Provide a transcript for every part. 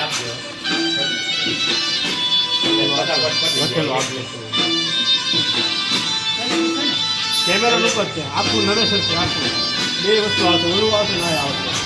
આપજો. કેમેરા જ છે. આખું નરેશન છે. આખું બે વસ્તુ આવશે. ઓલું આવશે ના આવશે.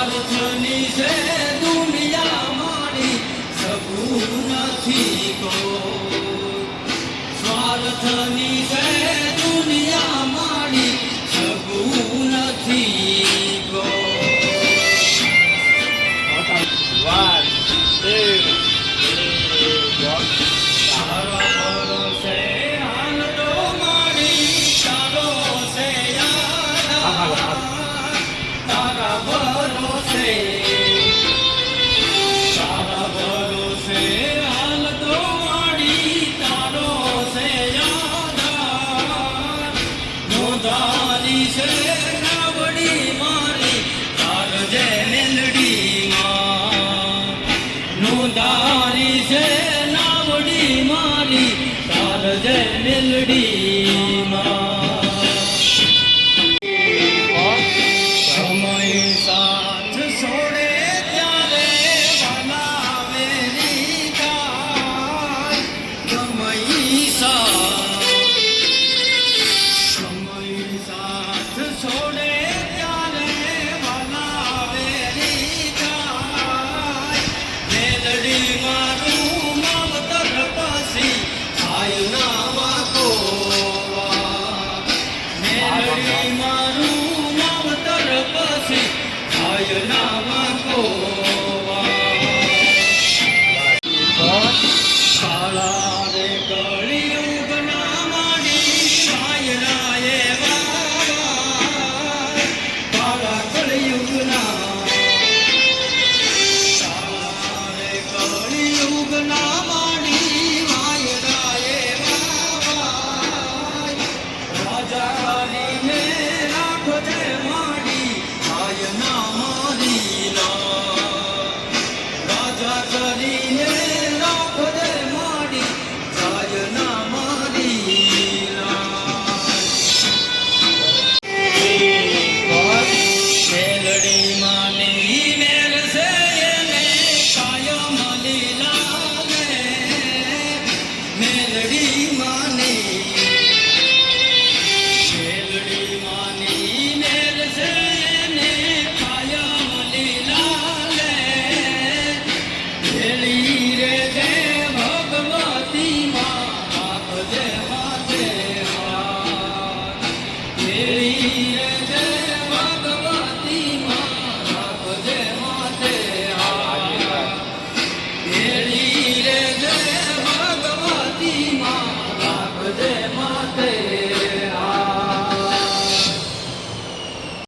અર્થની છે દુનિયા મારી સગું નથી કો સ્વાર્થની છે દુનિયા திருடி મારું નામ તરફ છે. આયના માં કો.